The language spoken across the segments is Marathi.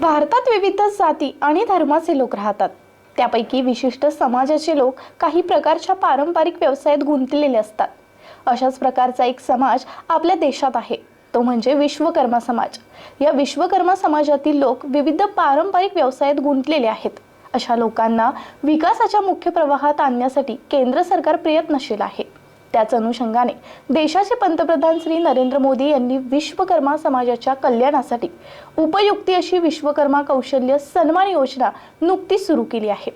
भारतात विविध जाती आणि धर्माचे लोक राहतात. त्यापैकी विशिष्ट समाजाचे लोक काही प्रकारच्या पारंपरिक व्यवसायात गुंतलेले असतात. अशाच प्रकारचा एक समाज आपल्या देशात आहे. तो म्हणजे विश्वकर्मा समाज. या विश्वकर्मा समाजातील लोक विविध पारंपरिक व्यवसायात गुंतलेले आहेत. अशा लोकांना विकासाच्या मुख्य प्रवाहात आणण्यासाठी केंद्र सरकार प्रयत्नशील आहे. त्याच अनुषंगाने देशाचे पंतप्रधान श्री नरेंद्र मोदी यांनी विश्वकर्मा समाजाच्या कल्याणासाठी उपयुक्ती अशी विश्वकर्मा कौशल्य सन्मान योजना नुकतीच सुरू केली आहे.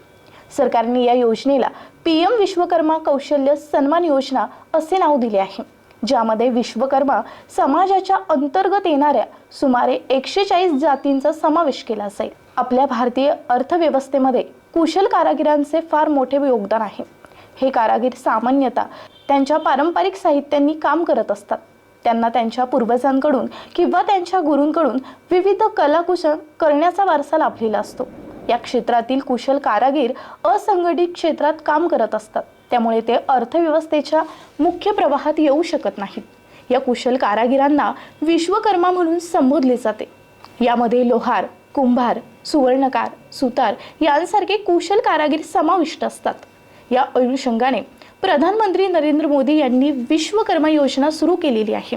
सरकारने या योजनेला पी एम विश्वकर्मा कौशल्य सन्मान योजना असे नाव दिले आहे ज्यामध्ये विश्वकर्मा समाजाच्या अंतर्गत येणाऱ्या सुमारे एकशे चाळीस जातींचा समावेश केला जाईल. आपल्या भारतीय अर्थव्यवस्थेमध्ये कुशल कारागिरांचे फार मोठे योगदान आहे. हे कारागीर सामान्यतः त्यांच्या पारंपरिक साहित्यांनी काम करत असतात. त्यांना त्यांच्या पूर्वजांकडून किंवा त्यांच्या गुरूंकडून विविध कलाकुशल करण्याचा वारसा लाभलेला असतो. या क्षेत्रातील कुशल कारागीर असंघटित क्षेत्रात काम करत असतात. त्यामुळे ते अर्थव्यवस्थेच्या मुख्य प्रवाहात येऊ शकत नाहीत. या कुशल कारागिरांना विश्वकर्मा म्हणून संबोधले जाते. यामध्ये लोहार कुंभार सुवर्णकार सुतार यांसारखे कुशल कारागीर समाविष्ट असतात. या अनुषंगाने प्रधानमंत्री नरेंद्र मोदी यांनी विश्वकर्मा योजना सुरू केलेली आहे.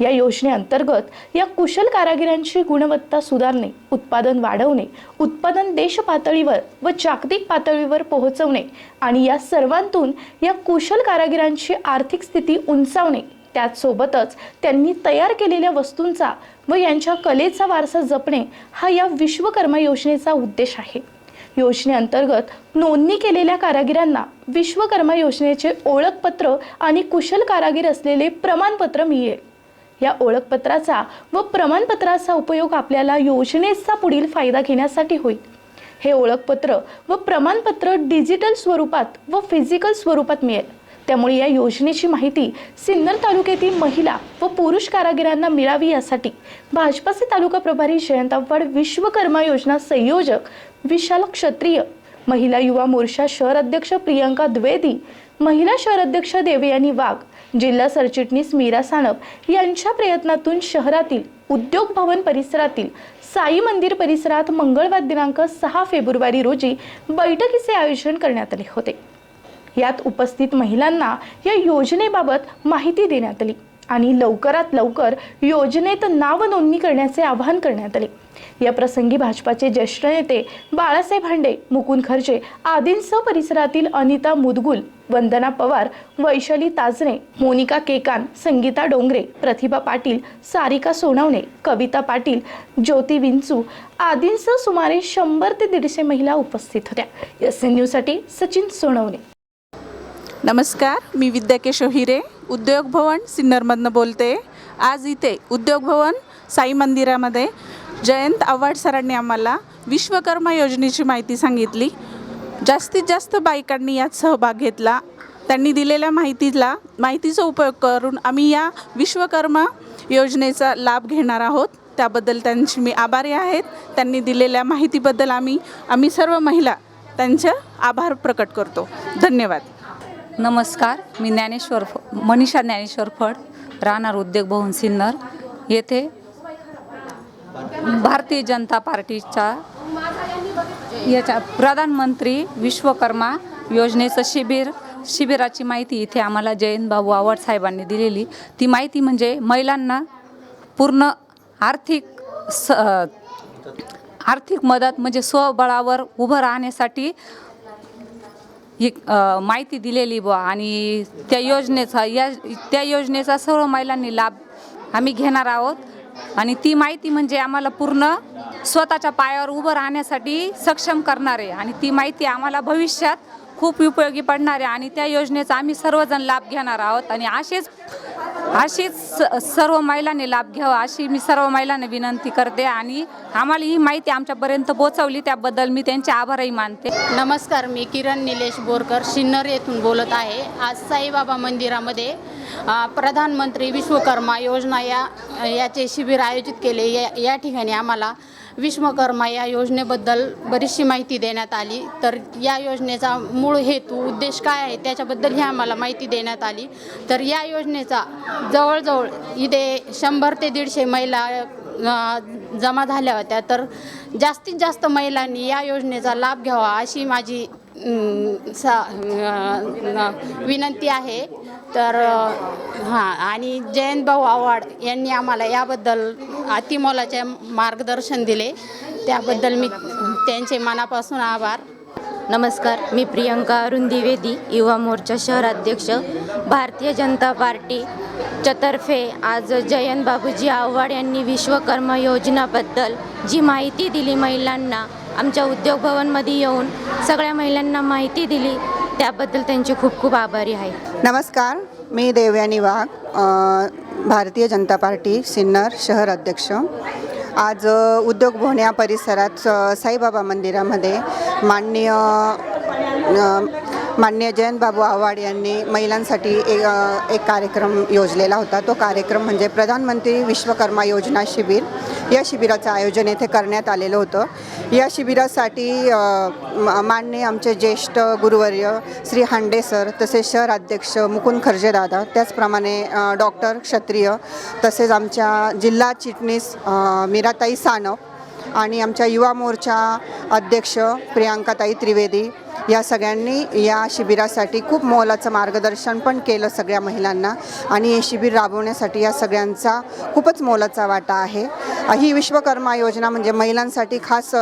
या योजनेअंतर्गत या कुशल कारागिरांची गुणवत्ता सुधारणे उत्पादन वाढवणे उत्पादन देश पातळीवर व जागतिक पातळीवर पोहोचवणे आणि या सर्वांतून या कुशल कारागिरांची आर्थिक स्थिती उंचावणे त्याचसोबतच त्यांनी तयार केलेल्या वस्तूंचा व यांच्या कलेचा वारसा जपणे हा या विश्वकर्मा योजनेचा उद्देश आहे. योजनेअंतर्गत नोंदणी केलेल्या कारागिरांना विश्वकर्मा योजनेचे ओळखपत्र आणि कुशल कारागीर असलेले प्रमाणपत्र मिळेल. या ओळखपत्राचा व प्रमाणपत्राचा उपयोग आपल्याला योजनेचा पुढील फायदा घेण्यासाठी होईल. हे ओळखपत्र व प्रमाणपत्र डिजिटल स्वरूपात व फिजिकल स्वरूपात मिळेल. त्यामुळे या योजनेची माहिती सिन्नर तालुक्यातील महिला व पुरुष कारागिरांना मिळावी यासाठी भाजपाचे तालुका प्रभारी जयंत आव्हाड विश्वकर्मा योजना संयोजक विशाल क्षत्रिय महिला युवा मोर्चा शहर अध्यक्ष प्रियंका द्विवेदी महिला शहर अध्यक्ष देवयानी वाघ जिल्हा सरचिटणीस मीरा सानप यांच्या प्रयत्नातून शहरातील उद्योग भवन परिसरातील साई मंदिर परिसरात मंगळवार दिनांक सहा फेब्रुवारी रोजी बैठकीचे आयोजन करण्यात आले होते. यात उपस्थित महिलांना या योजनेबाबत माहिती देण्यात आली आणि लवकरात लवकर योजनेत नाव नोंदणी करण्याचे आवाहन करण्यात आले. या प्रसंगी भाजपाचे ज्येष्ठ नेते बाळासाहेब हांडे मुकुंद खर्जे आदींसह परिसरातील अनिता मुदगुल वंदना पवार वैशाली ताजणे मोनिका केकान संगीता डोंगरे प्रतिभा पाटील सारिका सोनवणे कविता पाटील ज्योती विंचू आदींसह सुमारे शंभर ते दीडशे महिला उपस्थित होत्या. एस एन न्यूजसाठी सचिन सोनवणे. नमस्कार मी विद्या केशव हिरे उद्योग भवन सिन्नरमधनं बोलते. आज इथे उद्योग भवन साई मंदिरामध्ये जयंत आव्हाड सरांनी आम्हाला विश्वकर्मा योजनेची माहिती सांगितली. जास्तीत जास्त बायकांनी यात सहभाग घेतला. त्यांनी दिलेल्या माहितीला माहितीचा उपयोग करून आम्ही या विश्वकर्मा योजनेचा लाभ घेणार आहोत. त्याबद्दल त्यांची मी आभारी आहेत. त्यांनी दिलेल्या माहितीबद्दल आम्ही आम्ही सर्व महिला त्यांचं आभार प्रकट करतो. धन्यवाद. नमस्कार मी ज्ञानेश्वर फ मनीषा ज्ञानेश्वर फड राहणार उद्योग भवन सिन्नर. येथे भारतीय जनता पार्टीच्या याच्या प्रधानमंत्री विश्वकर्मा योजनेचं शिबिर शिबिराची माहिती इथे आम्हाला जयंत बाबू आव्हाड साहेबांनी दिलेली. ती माहिती म्हणजे महिलांना पूर्ण आर्थिक स आर्थिक मदत म्हणजे स्वबळावर उभं राहण्यासाठी ही माहिती दिलेली बुवा आणि त्या योजनेचा या त्या योजनेचा सर्व महिलांनी लाभ आम्ही घेणार आहोत. आणि ती माहिती म्हणजे आम्हाला पूर्ण स्वतःच्या पायावर उभं राहण्यासाठी सक्षम करणार. आहे आणि ती माहिती आम्हाला भविष्यात खूप उपयोगी पडणार आहे. आणि त्या योजनेचा आम्ही सर्वजण लाभ घेणार आहोत. आणि असेच अशीच स- सर्व महिलांनी लाभ घ्यावा अशी मी सर्व महिलांना विनंती करते आणि आम्हाला ही माहिती आमच्यापर्यंत पोहोचवली त्याबद्दल मी त्यांचे आभारही मानते. नमस्कार मी किरण निलेश बोरकर सिन्नर येथून बोलत आहे. आज साईबाबा मंदिरामध्ये प्रधानमंत्री विश्वकर्मा योजना या याचे शिबिर आयोजित केले. या या ठिकाणी आम्हाला विश्वकर्मा या योजनेबद्दल बरीचशी माहिती देण्यात आली. तर या योजनेचा मूळ हेतू उद्देश काय आहे त्याच्याबद्दल ही आम्हाला माहिती देण्यात आली. तर या योजनेचा जवळजवळ इथे शंभर ते दीडशे महिला जमा झाल्या होत्या. तर जास्तीत जास्त महिलांनी या योजनेचा लाभ घ्यावा अशी माझी सा विनंती आहे. तर हां आणि जयंत भाऊ आव्हाड यांनी आम्हाला याबद्दल अतिमोलाचे मार्गदर्शन दिले. त्याबद्दल मी त्यांचे मनापासून आभार. नमस्कार मी प्रियंका अरुण द्विवेदी युवा मोर्चा शहर अध्यक्ष भारतीय जनता पार्टी चतर्फे आज जयंत बाबूजी आव्हाड यांनी विश्वकर्मा योजनाबद्दल जी माहिती दिली महिलांना आमच्या उद्योग भवनमध्ये येऊन सगळ्या महिलांना माहिती दिली. त्याबद्दल त्यांचे खूप खूप आभारी आहे. नमस्कार मी देवयानी वाघ भारतीय जनता पार्टी सिन्नर शहर अध्यक्ष. आज उद्योग भोण्या या परिसरात साईबाबा मंदिरामध्ये माननीय मान्य जयंतबाबू आव्हाड यांनी महिलांसाठी एक एक कार्यक्रम योजलेला होता. तो कार्यक्रम म्हणजे प्रधानमंत्री विश्वकर्मा योजना शिबिर. या शिबिराचं आयोजन येथे करण्यात आलेलं होतं. या शिबिरासाठी मान्य म- आमचे ज्येष्ठ गुरुवर्य श्री हांडे सर तसेच शहर अध्यक्ष मुकुंद खर्जेदादा त्याचप्रमाणे डॉक्टर क्षत्रिय तसेच आमच्या जिल्हा चिटणीस मीराताई सानप आणि आमच्या युवा मोर्चा अध्यक्ष प्रियांकाताई त्रिवेदी या सगळ्यांनी या शिबिरासाठी खूप मोलाचं मार्गदर्शन पण केलं सगळ्या महिलांना. आणि हे शिबिर राबवण्यासाठी या सगळ्यांचा खूपच मोलाचा वाटा आहे. ही विश्वकर्मा योजना म्हणजे महिलांसाठी खास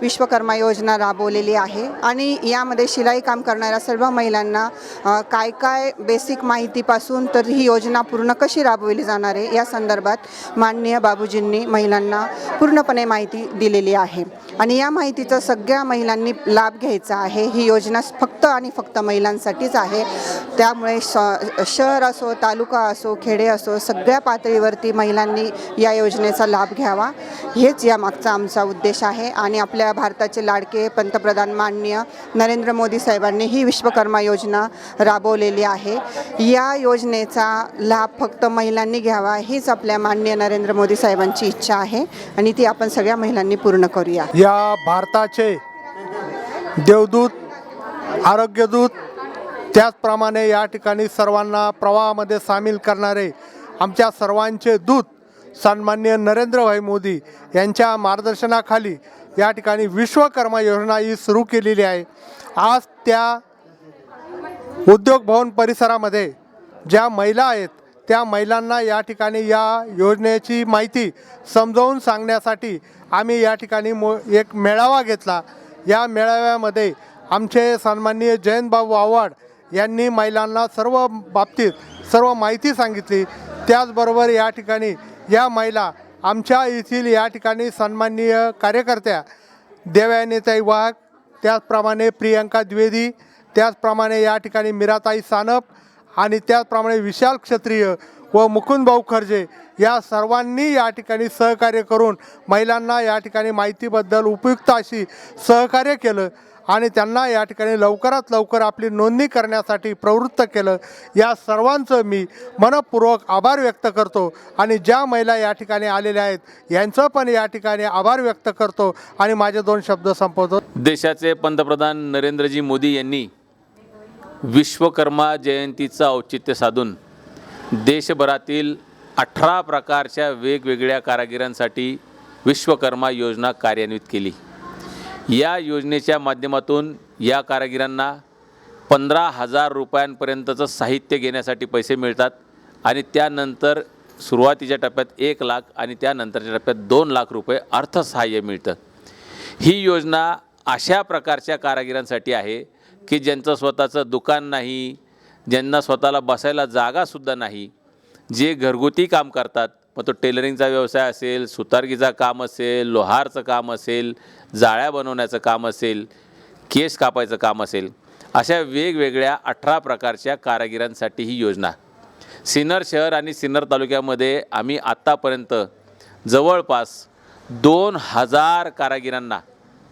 विश्वकर्मा योजना राबवलेली आहे. आणि यामध्ये शिलाई काम करणाऱ्या सर्व महिलांना काय काय बेसिक माहितीपासून तर ही योजना पूर्ण कशी राबवली जाणार आहे या संदर्भात माननीय बाबूजींनी महिलांना पूर्णपणे माहिती दिलेली आहे. आणि या माहितीचा सगळ्या महिलांनी लाभ घ्यायचा आहे ही योजना फक्त आणि फक्त महिलांसाठीच आहे. त्यामुळे श शहर असो तालुका असो खेडे असो सगळ्या पातळीवरती महिलांनी या योजनेचा लाभ घ्यावा. हेच या मागचा आमचा उद्देश आहे आणि आपल्या भारताचे लाडके पंतप्रधान माननीय नरेंद्र मोदी साहेबांनी ही विश्वकर्मा योजना राबवलेली आहे. या योजनेचा लाभ फक्त महिलांनी घ्यावा हीच आपल्या माननीय नरेंद्र मोदी साहेबांची इच्छा आहे आणि ती आपण सगळ्या महिलांनी पूर्ण करूया. या भारताचे देवदूत आरोग्यदूत त्याचप्रमाणे या ठिकाणी सर्वांना प्रवाहामध्ये सामील करणारे आमच्या सर्वांचे दूत सन्मान्य नरेंद्रभाई मोदी यांच्या मार्गदर्शनाखाली या ठिकाणी विश्वकर्मा योजना ही सुरू केलेली आहे. आज त्या उद्योग भवन परिसरामध्ये ज्या महिला आहेत त्या महिलांना या ठिकाणी या योजनेची माहिती समजावून सांगण्यासाठी आम्ही या ठिकाणी मो एक मेळावा घेतला. या मेळाव्यामध्ये आमचे सन्माननीय जयंतबाबू आव्हाड यांनी महिलांना सर्व बाबतीत सर्व माहिती सांगितली. त्याचबरोबर या ठिकाणी या महिला आमच्या येथील या ठिकाणी सन्माननीय कार्यकर्त्या देवयानेताई वाघ त्याचप्रमाणे प्रियंका द्विवेदी त्याचप्रमाणे या ठिकाणी मीराताई सानप आणि त्याचप्रमाणे विशाल क्षत्रिय व मुकुंदभाऊ खर्जे या सर्वांनी या ठिकाणी सहकार्य करून महिलांना या ठिकाणी माहितीबद्दल उपयुक्त अशी सहकार्य केलं. आणि त्यांना या ठिकाणी लवकरात लवकर आपली नोंदणी करण्यासाठी प्रवृत्त केलं. या सर्वांचं मी मनपूर्वक आभार व्यक्त करतो. आणि ज्या महिला या ठिकाणी आलेल्या आहेत यांचं पण या ठिकाणी आभार व्यक्त करतो. आणि माझे दोन शब्द संपवतो. देशाचे पंतप्रधान नरेंद्रजी मोदी यांनी विश्वकर्मा जयंतीचं औचित्य साधून देशभरातील अठरा प्रकारच्या वेगवेगळ्या कारागिरांसाठी विश्वकर्मा योजना कार्यान्वित केली. या योजनेच्या माध्यमातून या कारागिरांना पंधरा हजार रुपयांपर्यंतचं साहित्य घेण्यासाठी पैसे मिळतात आणि त्यानंतर सुरुवातीच्या टप्प्यात एक लाख आणि त्यानंतरच्या टप्प्यात दोन लाख रुपये अर्थसहाय्य मिळतं. ही योजना अशा प्रकारच्या कारागिरांसाठी आहे की ज्यांचं स्वतःचं दुकान नाही ज्यांना स्वतःला बसायला जागासुद्धा नाही जे घरगुती काम करतात मग तो टेलरिंगचा व्यवसाय असेल सुतारगीचा काम असेल लोहारचं काम असेल जाळ्या बनवण्याचं काम असेल केस कापायचं काम असेल अशा वेगवेगळ्या अठरा प्रकारच्या कारागिरांसाठी ही योजना. सिन्नर शहर आणि सिन्नर तालुक्यामध्ये आम्ही आत्तापर्यंत जवळपास दोन हजार कारागिरांना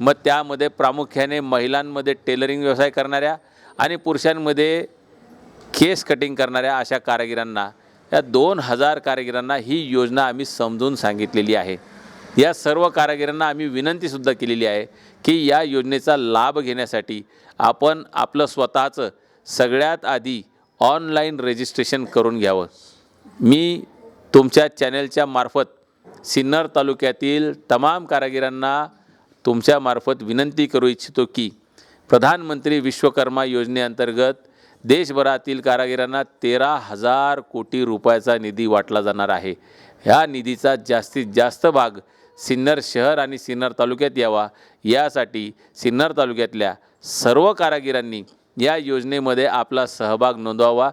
मग त्यामध्ये प्रामुख्याने महिलांमध्ये टेलरिंग व्यवसाय करणाऱ्या आणि पुरुषांमध्ये केस कटिंग करणाऱ्या अशा कारागिरांना या दोन हजार कारागिरांना ही योजना आम्ही समजून सांगितलेली आहे. या सर्व कारागिरांना आम्ही विनंतीसुद्धा केलेली आहे की या योजनेचा लाभ घेण्यासाठी आपण आपलं स्वतःचं सगळ्यात आधी ऑनलाईन रजिस्ट्रेशन करून घ्यावं. मी तुमच्या चॅनलच्या मार्फत सिन्नर तालुक्यातील तमाम कारागिरांना तुमच्यामार्फत विनंती करू इच्छितो की प्रधानमंत्री विश्वकर्मा योजनेअंतर्गत देशभरातील कारागिरांना तेरा हजार कोटी रुपयाचा निधी वाटला जाणार आहे. ह्या निधीचा जास्तीत जास्त भाग सिन्नर शहर आणि सिन्नर तालुक्यात यावा. यासाठी सिन्नर तालुक्यातल्या सर्व कारागिरांनी या योजनेमध्ये आपला सहभाग नोंदवावा.